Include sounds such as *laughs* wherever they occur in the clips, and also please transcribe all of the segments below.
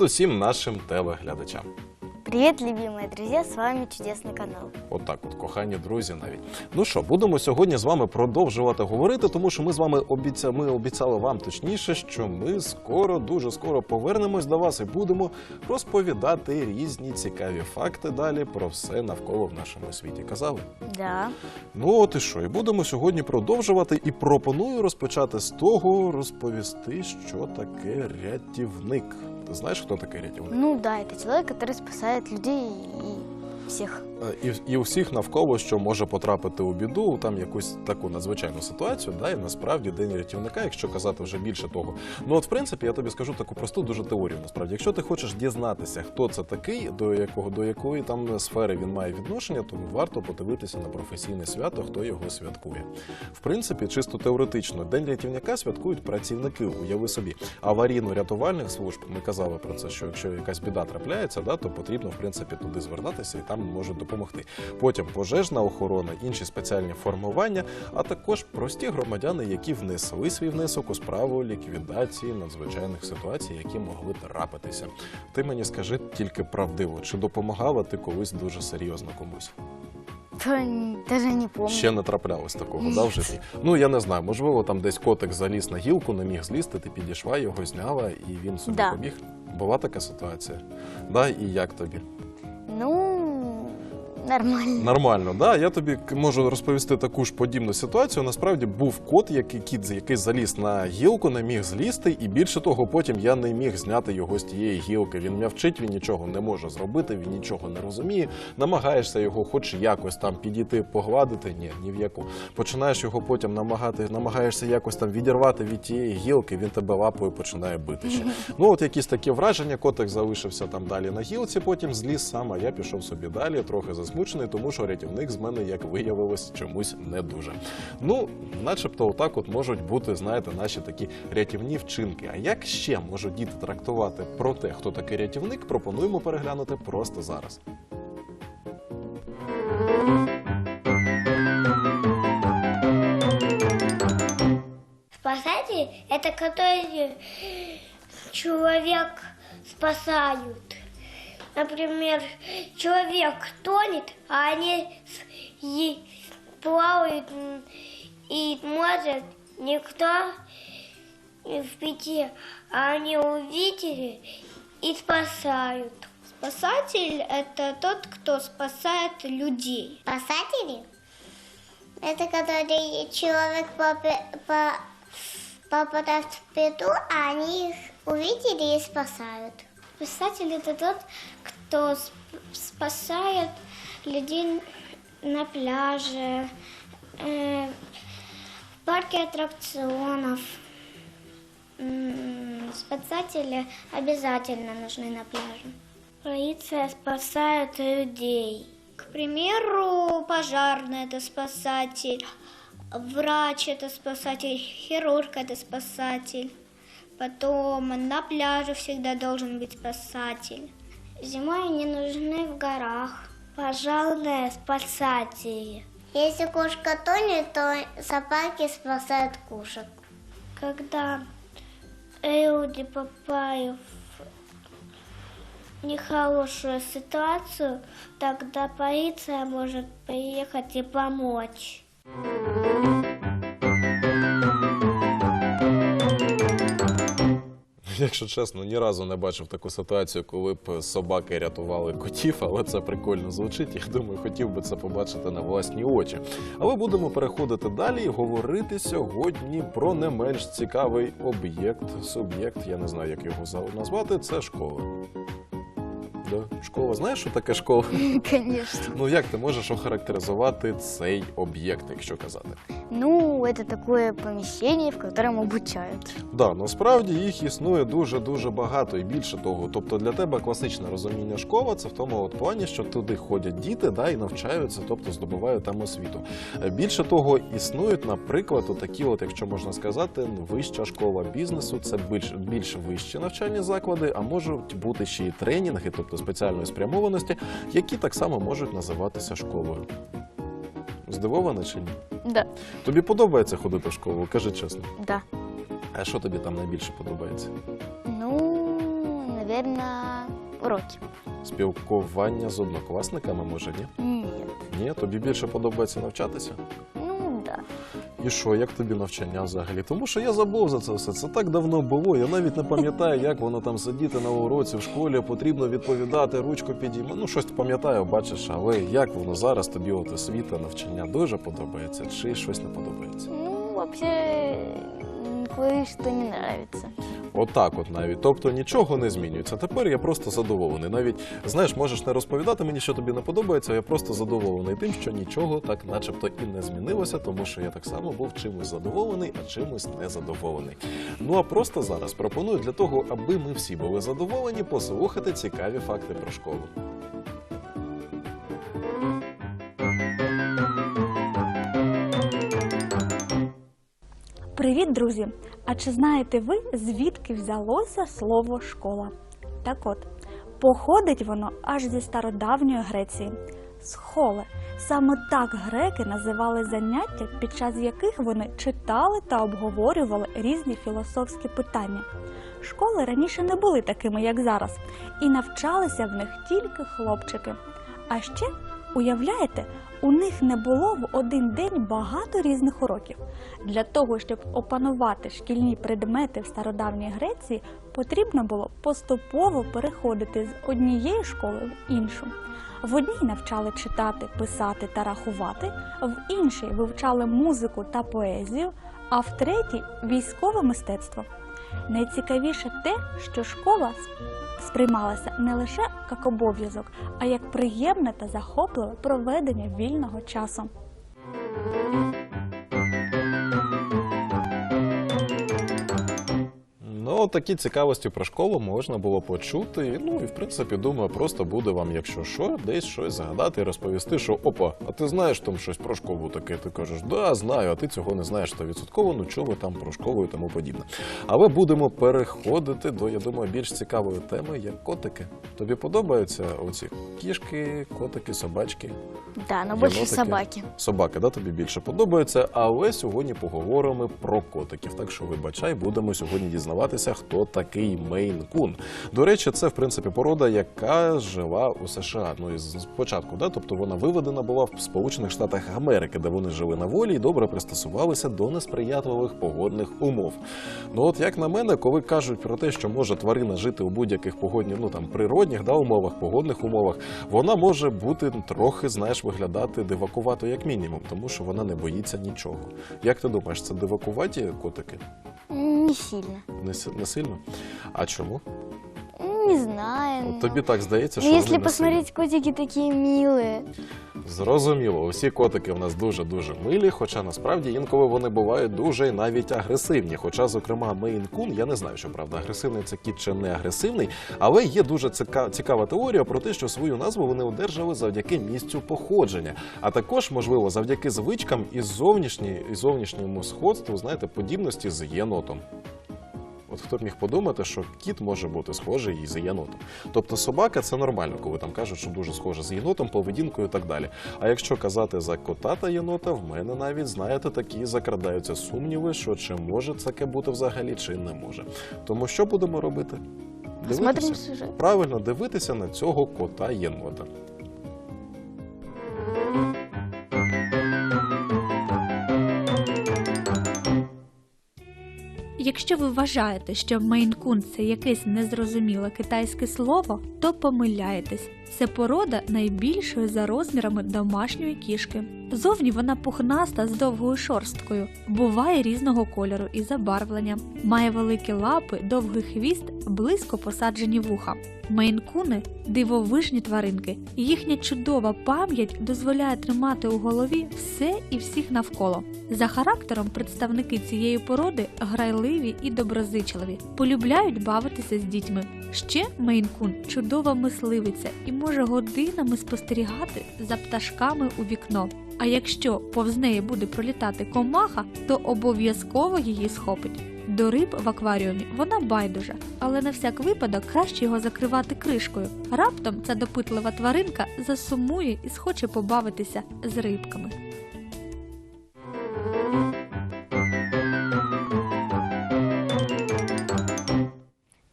Привіт усім нашим телеглядачам. Привет, любимые друзья, с вами Чудесный канал. Отак, от, кохані друзі, навіть. Ну що, будемо сьогодні з вами продовжувати говорити, тому що ми з вами обіця... ми обіцяли вам точніше, що ми скоро, дуже скоро повернемось до вас і будемо розповідати різні цікаві факти далі про все навколо в нашому світі. Казали? Да. Ну от і що, і будемо сьогодні продовжувати. І пропоную розпочати з того, розповісти, що таке рятівник. Ти кто такий рятівник? Ну да, это человек, который спасает людей и всех. Е, І, і усіх навколо, що може потрапити у біду, там якусь таку надзвичайну ситуацію, да, і насправді день рятівника, якщо казати вже більше того. Ну от в принципі, я тобі скажу таку просту дуже теорію. Насправді, якщо ти хочеш дізнатися, хто це такий, до якого до якої там сфери він має відношення, то варто подивитися на професійне свято, хто його святкує. В принципі, чисто теоретично, день рятівника святкують працівники. Уяви собі, аварійно-рятувальних служб. Ми казали про це, що якщо якась біда трапляється, да, то потрібно в принципі туди звертатися і там можуть допомогти. Потім пожежна охорона, інші спеціальні формування, а також прості громадяни, які внесли свій внесок у справу ліквідації надзвичайних ситуацій, які могли трапитися. Ти мені скажи тільки правдиво, чи допомагала ти колись дуже серйозно комусь? Даже не помню. Ще не траплялось такого, да, в житті? Ну я не знаю, можливо, там десь котик заліз на гілку, не міг злізти, ти підійшла, його зняла, і він собі Да. побіг. Була така ситуація. Да, і як тобі? Нормально. Нормально, да. Я тобі можу розповісти таку ж подібну ситуацію. Насправді був кот, який кіт, який заліз на гілку, не міг злізти, і більше того, потім я не міг зняти його з тієї гілки. Він м'явчить, він нічого не може зробити, він нічого не розуміє. Намагаєшся його, хоч якось там підійти, погладити. Ні, ні в яку. Починаєш його потім намагати, намагаєшся якось там відірвати від тієї гілки, він тебе лапою починає бити ще. Ну от якісь такі враження. Котик залишився там далі на гілці, потім зліз сам, а я пішов собі далі, трохи засмучений, тому що рятівник з мене, як виявилось, чомусь не дуже. Ну, начебто, отак от можуть бути, знаєте, наші такі рятівні вчинки. А як ще можуть діти трактувати про те, хто такий рятівник, пропонуємо переглянути просто зараз. Спасатели – это которые человек спасают. Например, человек тонет, а они плавают и может никто в пяти, а они увидели и спасают. Спасатель – это тот, кто спасает людей. Спасатели – это который человек попадает в беду, а они их увидели и спасают. Спасатель – это тот, кто сп- спасает людей на пляже, э, в парке аттракционов. М, Спасатели обязательно нужны на пляже. Полиция спасает людей. К примеру, пожарный – это спасатель, врач – это спасатель, хирург – это спасатель. Потом на пляже всегда должен быть спасатель. Зимой они нужны в горах. Пожалуйста, спасатели. Если кошка тонет, то собаки спасают кошек. Когда люди попали в нехорошую ситуацию, тогда полиция может приехать и помочь. *laughs* Якщо чесно, ні разу не бачив таку ситуацію, коли б собаки рятували котів, але це прикольно звучить. Я думаю, хотів би це побачити на власні очі. Але будемо переходити далі і говорити сьогодні про не менш цікавий об'єкт, суб'єкт. Я не знаю, як його назвати. Це школа. Да? Школа, знаєш, що таке школа? *laughs* Конечно. Ну як ти можеш охарактеризувати цей об'єкт, якщо казати? Ну, это такое помещение, в котором обучают. Да, насправді їх існує дуже дуже багато і більше того. Тобто для тебе класичне розуміння школа це в тому плані, що туди ходять діти, да, і навчаються, тобто здобувають там освіту. Е, Більше того, існують, наприклад, такі, якщо можна сказати, вища школа бізнесу, це більш більш вищі навчальні заклади, а можуть бути ще й тренінги, тобто спеціальної спрямованості, які так само можуть називатися школою. Здивована чи ні? Да, Тобі подобається ходити в школу? Кажи чесно. да. А що тобі там найбільше подобається? Ну, наверное, уроки. Спілкування з однокласниками, може, ні? Ні. Ні, тобі більше подобається навчатися? І що, як тобі навчання взагалі? Тому що я забув за це все. Це так давно було. Я навіть не пам'ятаю, як воно там сидіти на уроці в школі, потрібно відповідати, ручку підіймати. Ну, щось пам'ятаю, бачиш, але як воно зараз тобі от освіта, навчання дуже подобається, чи щось не подобається? Ну, вообще, м, кое-что не нравится. Отак, от навіть. Тобто нічого не змінюється. Тепер я просто задоволений. Навіть знаєш, можеш не розповідати мені, що тобі не подобається. Я просто задоволений тим, що нічого так, начебто, і не змінилося, тому що я так само був чимось задоволений, а чимось незадоволений. Ну а просто зараз пропоную для того, аби ми всі були задоволені, послухати цікаві факти про школу. Привіт, друзі! А чи знаєте ви, звідки взялося слово школа? Так от, походить воно аж зі стародавньої Греції. Схоле. Саме так греки називали заняття, під час яких вони читали та обговорювали різні філософські питання. Школи раніше не були такими, як зараз, і навчалися в них тільки хлопчики. А ще, уявляєте, у них не було в один день багато різних уроків. Для того, щоб опанувати шкільні предмети в стародавній Греції, потрібно було поступово переходити з однієї школи в іншу. В одній навчали читати, писати та рахувати, в іншій вивчали музику та поезію, а в третій військове мистецтво. Найцікавіше те, що школа сприймалася не лише як обов'язок, а як приємне та захопливе проведення вільного часу. Ну, такі цікавості про школу можна було почути. Ну і в принципі, думаю, просто буде вам, якщо що, десь щось згадати і розповісти, що опа, а ти знаєш там щось про школу таке? Ти кажеш, да, знаю, а ти цього не знаєш 100%, ну чого там про школу і тому подібне. Але будемо переходити до, я думаю, більш цікавої теми, як котики. Тобі подобаються оці кішки, котики, собачки? Да, больше Енотики. собаки. Собаки, да, тобі більше подобаються, але сьогодні поговоримо про котиків. Так що вибачай, будемо сьогодні дізнаватися, хто такий Мейн Кун. До речі, це в принципі порода, яка жила у США. Ну і спочатку, да, тобто вона виведена була в Сполучених Штатах Америки, де вони жили на волі і добре пристосувалися до несприятливих погодних умов. Ну от як на мене, коли кажуть про те, що може тварина жити у будь-яких погодних, ну там природних да, умовах, погодних умовах, вона може бути трохи, знаєш, виглядати дивакувато, як мінімум, тому що вона не боїться нічого. Як ти думаєш, це дивакуваті котики? Не сильно. Не, си- не сильно? А чому? Не знаю. От тобі так здається, Ну, що вони если не посмотреть, котики такие милые. Зрозуміло, усі котики в нас дуже дуже милі, хоча насправді інколи вони бувають дуже і навіть агресивні. Хоча, зокрема, Мейн Кун, я не знаю, що правда, агресивний це кіт чи не агресивний, але є дуже ціка- цікава теорія про те, що свою назву вони одержали завдяки місцю походження, а також, можливо, завдяки звичкам і зовнішній і зовнішньому сходству, знаєте, подібності з єнотом. От хто б міг подумати, що кіт може бути схожий і з єнотом. Тобто собака це нормально, коли там кажуть, що дуже схоже з єнотом, поведінкою і так далі. А якщо казати за кота та єнота, в мене навіть, знаєте, такі закрадаються сумніви, що чи може таке бути взагалі, чи не може. Тому що будемо робити? Сюжет. Правильно дивитися на цього кота єнота. Якщо ви вважаєте, що мейнкун – це якесь незрозуміле китайське слово, то помиляєтесь. Це порода найбільшої за розмірами домашньої кішки. Зовні вона пухнаста з довгою шорсткою, буває різного кольору і забарвлення, має великі лапи, довгий хвіст, близько посаджені вуха. Мейн-куни – дивовижні тваринки, їхня чудова пам'ять дозволяє тримати у голові все і всіх навколо. За характером представники цієї породи грайливі і доброзичливі, полюбляють бавитися з дітьми. Ще Мейн-кун – чудова мисливиця і може годинами спостерігати за пташками у вікно. А якщо повз неї буде пролітати комаха, то обов'язково її схопить. До риб в акваріумі вона байдужа, але на всяк випадок краще його закривати кришкою. Раптом ця допитлива тваринка засумує і схоче побавитися з рибками.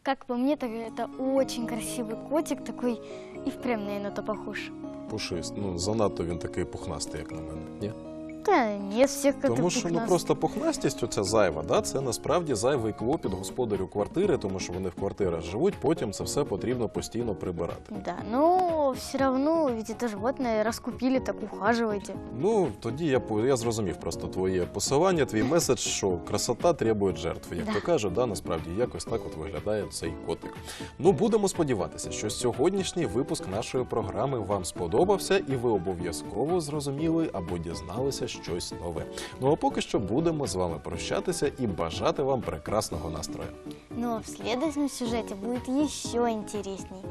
как по мне, так это очень красивый котик такой, и впрямь на енота похож. Пушист. Ну, занадто він такий пухнастий, як на мене. Ні? Нет, всех котов Тому що ну просто пухнастість, оця зайва, да, це насправді зайвий клопіт господарю квартири, тому що вони в квартирах живуть, потім це все потрібно постійно прибирати. Да, но все равно, ведь это животное раскупили, так ухаживайте. Ну тоді я я зрозумів просто твоє посилання, твій меседж, що красота требує жертв. Як Да. то кажуть, да, насправді якось так от виглядає цей котик. Ну будемо сподіватися, що сьогоднішній випуск нашої програми вам сподобався, і ви обов'язково зрозуміли або дізналися щось нове. Ну а поки що будемо з вами прощатися і бажати вам прекрасного настрою. Ну а в следующем сюжете будет еще интересней.